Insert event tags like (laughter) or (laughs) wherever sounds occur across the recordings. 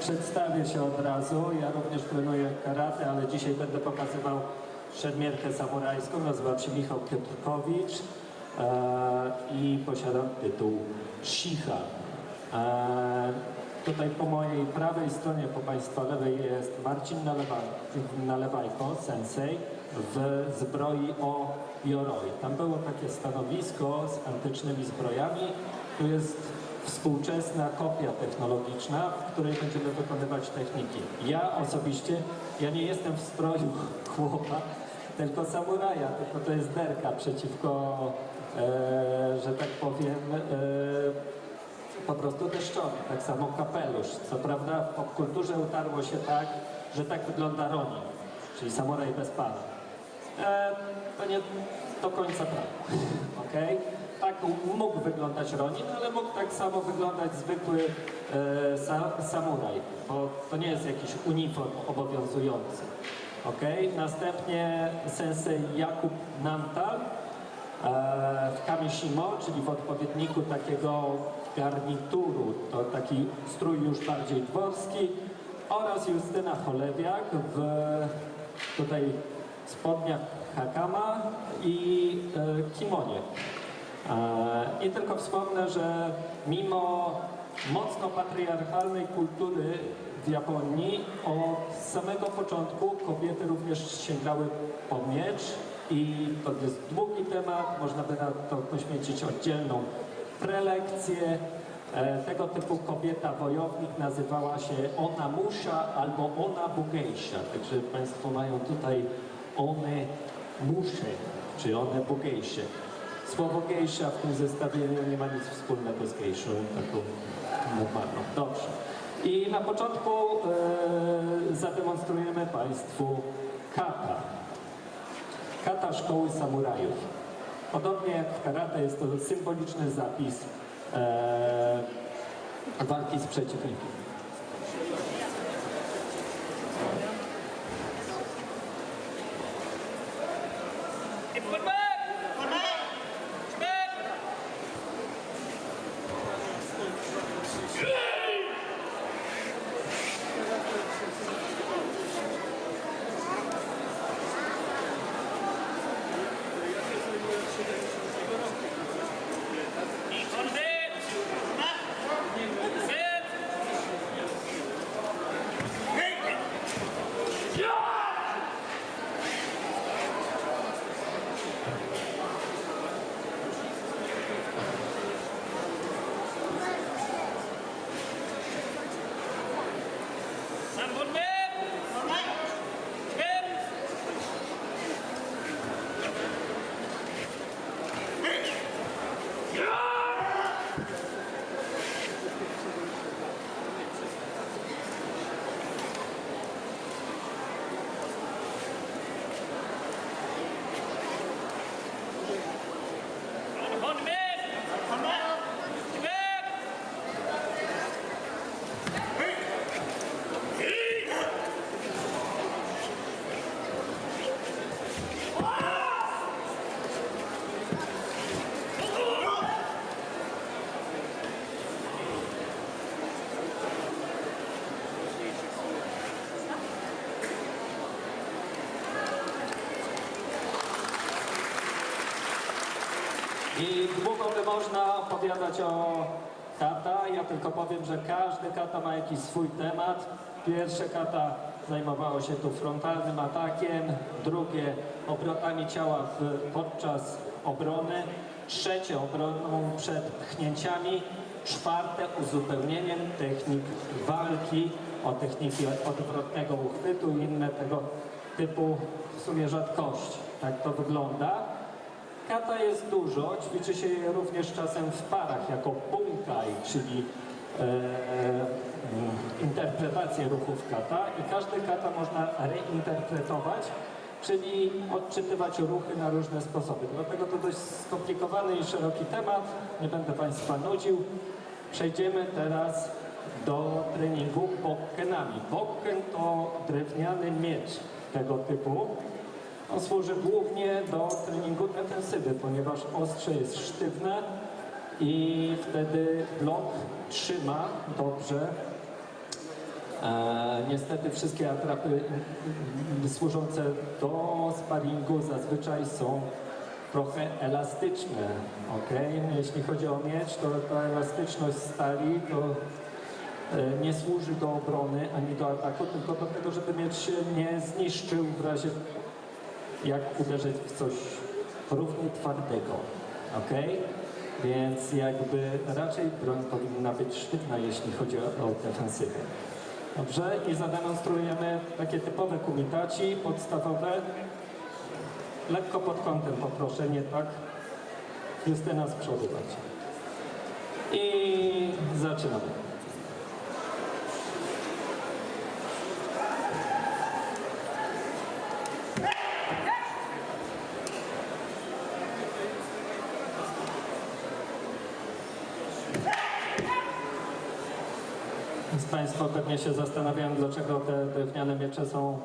Przedstawię się od razu. Ja również trenuję karate, ale dzisiaj będę pokazywał szermierkę samurajską. Nazywam się Michał Piotrkowicz e, i posiadam tytuł Shiha. E, tutaj po mojej prawej stronie, po Państwa lewej jest Marcin Nalewa- Nalewajko, sensei, w zbroi o Yoroi. Tam było takie stanowisko z antycznymi zbrojami. Tu jest współczesna kopia technologiczna, w której będziemy wykonywać techniki. Ja osobiście, ja nie jestem w stroju (laughs) chłopa, tylko samuraja, tylko to jest derka przeciwko, e, że tak powiem, e, po prostu deszczowy, tak samo kapelusz. Co prawda w popkulturze utarło się tak, że tak wygląda Ronin, czyli samuraj bez pana. E, to nie do końca prawda, (laughs) okej? Tak mógł wyglądać Ronin, ale mógł tak samo wyglądać zwykły e, sa, samuraj, bo to nie jest jakiś uniform obowiązujący. okej? Następnie sensei Jakub Nantal e, w Kamishimo, czyli w odpowiedniku takiego garnituru, to taki strój już bardziej dworski oraz Justyna Cholewiak w tutaj spodniach hakama i e, kimonie. E, I tylko wspomnę, że mimo mocno patriarchalnej kultury w Japonii od samego początku kobiety również sięgały po miecz i to jest długi temat, można by na to poświęcić oddzielną prelekcję. E, Tego typu kobieta wojownik nazywała się ona musza albo ona bugejsza. Także Państwo mają tutaj one musze, czy one bugejsze. Słowo gejsza w tym zestawieniu nie ma nic wspólnego z gejszą, taką normalną. Dobrze. I na początku e, zademonstrujemy Państwu kata. Kata szkoły samurajów. Podobnie jak w karate jest to symboliczny zapis e, walki z przeciwnikiem. I długo by można opowiadać o kata. Ja tylko powiem, że każdy kata ma jakiś swój temat. Pierwsze kata zajmowało się tu frontalnym atakiem, drugie obrotami ciała w, podczas obrony, trzecie obroną przed pchnięciami, czwarte uzupełnieniem technik walki o techniki odwrotnego uchwytu i inne tego typu w sumie rzadkości. Tak to wygląda. Kata jest dużo, ćwiczy się je również czasem w parach jako bunkai, czyli e, e, interpretację ruchów kata i każdy kata można reinterpretować, czyli odczytywać ruchy na różne sposoby. Dlatego to dość skomplikowany i szeroki temat, nie będę Państwa nudził. Przejdziemy teraz do treningu bokkenami. Bokken to drewniany miecz tego typu. On służy głównie do treningu defensywy, ponieważ ostrze jest sztywne i wtedy blok trzyma dobrze E, niestety wszystkie atrapy służące do sparingu zazwyczaj są trochę elastyczne, ok? Jeśli chodzi o miecz, to ta elastyczność stali to e, nie służy do obrony ani do ataku, tylko do tego, żeby miecz się nie zniszczył w razie jak uderzyć w coś równie twardego, ok? Więc jakby raczej broń powinna być sztywna, jeśli chodzi o, o defensywę. Dobrze, i zademonstrujemy takie typowe kumitaci podstawowe. Lekko pod kątem poproszę, nie tak. Justyna z przodu będzie. I zaczynamy. Więc Państwo pewnie się zastanawiają, dlaczego te drewniane miecze są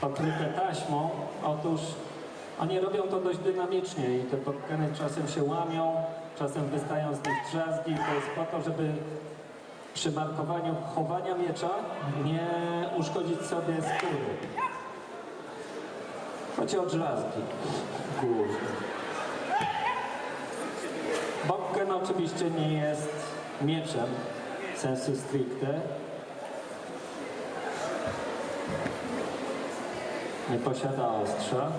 pokryte taśmą. Otóż oni robią to dość dynamicznie i te popkany czasem się łamią, czasem wystają z nich drzazgi. To jest po to, żeby przy markowaniu chowania miecza nie uszkodzić sobie skóry. Chodzi o drzazgi głównie. Bokken oczywiście nie jest mieczem sensu stricte. Nie posiada ostrza.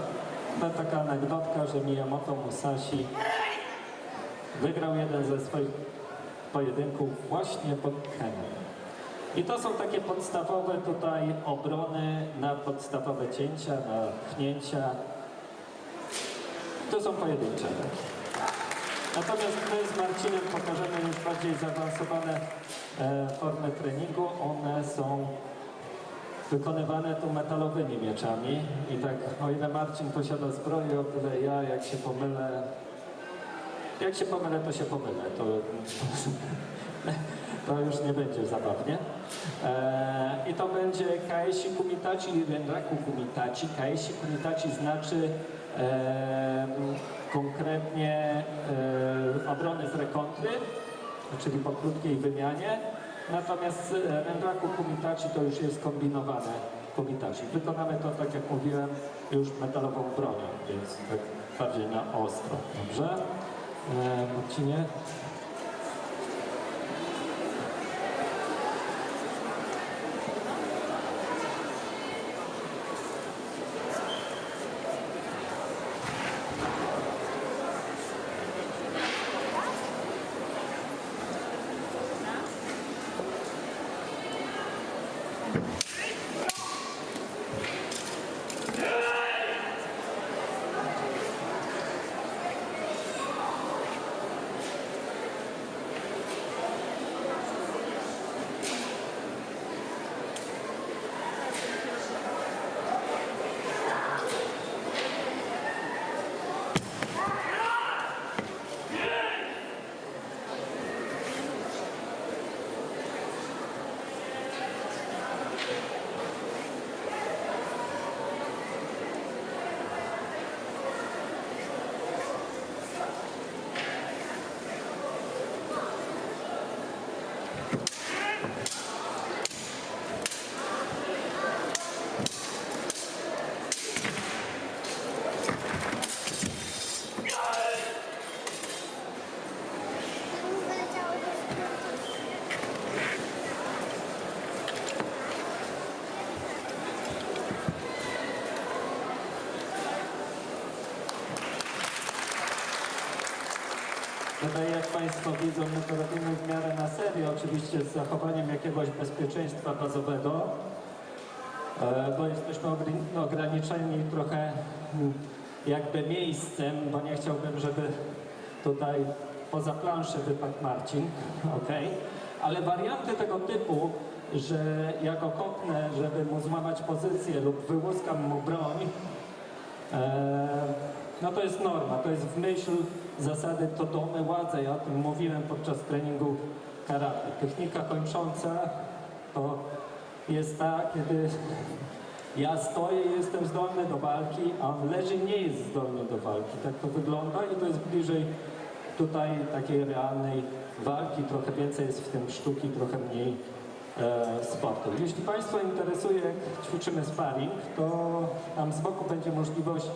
To taka anegdotka, że Miyamoto Musashi wygrał jeden ze swoich pojedynków właśnie pod Kenem. I to są takie podstawowe tutaj obrony na podstawowe cięcia, na pchnięcia. To są pojedyncze. Natomiast my z Marcinem pokażemy już bardziej zaawansowane e, formy treningu. One są wykonywane tu metalowymi mieczami. I tak o ile Marcin posiada zbroję, o tyle ja jak się pomylę, jak się pomylę, to się pomylę. To, (laughs) to już nie będzie zabawnie. E, I to będzie Kaeshi Kumitachi i Renraku Kumitachi. Kaeshi Kumitachi znaczy konkretnie e, obrony z rekontry, czyli po krótkiej wymianie. Natomiast e, Renraku Kumitachi to już jest kombinowane Kumitachi. Wykonamy to, tak jak mówiłem, już metalową bronią, więc tak bardziej na ostro. Dobrze? E, Marcinie? Tutaj jak Państwo widzą, my to robimy w miarę na serio, oczywiście z zachowaniem jakiegoś bezpieczeństwa bazowego, e, bo jesteśmy ogr- ograniczeni trochę mm, jakby miejscem, bo nie chciałbym, żeby tutaj poza planszę wypadł Marcin, (laughs) ok? Ale warianty tego typu, że ja go kopnę, żeby mu złamać pozycję lub wyłuskam mu broń, E, No to jest norma, to jest w myśl zasady to domy ładze. Ja o tym mówiłem podczas treningu karate. Technika kończąca to jest ta, kiedy ja stoję i jestem zdolny do walki, a on leży nie jest zdolny do walki. Tak to wygląda i to jest bliżej tutaj takiej realnej walki. Trochę więcej jest w tym sztuki, trochę mniej e, sportu. Jeśli Państwa interesuje, jak ćwiczymy sparring, to tam z boku będzie możliwość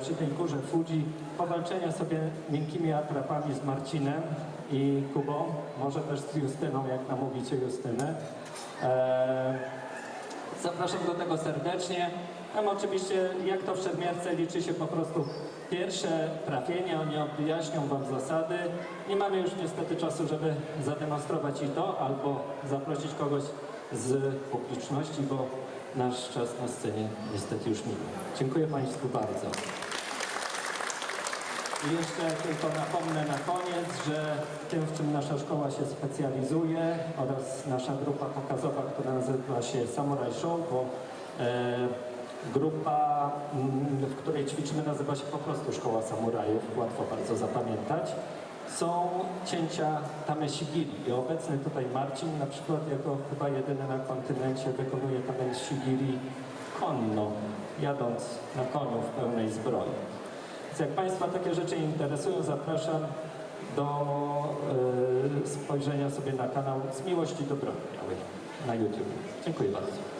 przy tej górze Fuji powalczenia sobie miękkimi atrapami z Marcinem i Kubą, może też z Justyną, jak namówicie Justynę. E, Zapraszam do tego serdecznie. Tam oczywiście, jak to w szermierce, liczy się po prostu pierwsze trafienie. Oni objaśnią Wam zasady. Nie mamy już niestety czasu, żeby zademonstrować i to, albo zaprosić kogoś z publiczności, bo nasz czas na scenie niestety już minął. Dziękuję Państwu bardzo. I jeszcze tylko napomnę na koniec, że tym, w czym nasza szkoła się specjalizuje oraz nasza grupa pokazowa, która nazywa się Samurai Show, bo e, grupa, w której ćwiczymy, nazywa się po prostu Szkoła Samurajów, łatwo bardzo zapamiętać. Są cięcia Tamesigiri i obecny tutaj Marcin na przykład jako chyba jedyny na kontynencie wykonuje Tamesigiri konno, jadąc na koniu w pełnej zbroi. Więc jak Państwa takie rzeczy interesują, zapraszam do e, spojrzenia sobie na kanał z miłości do broni na YouTube. Dziękuję bardzo.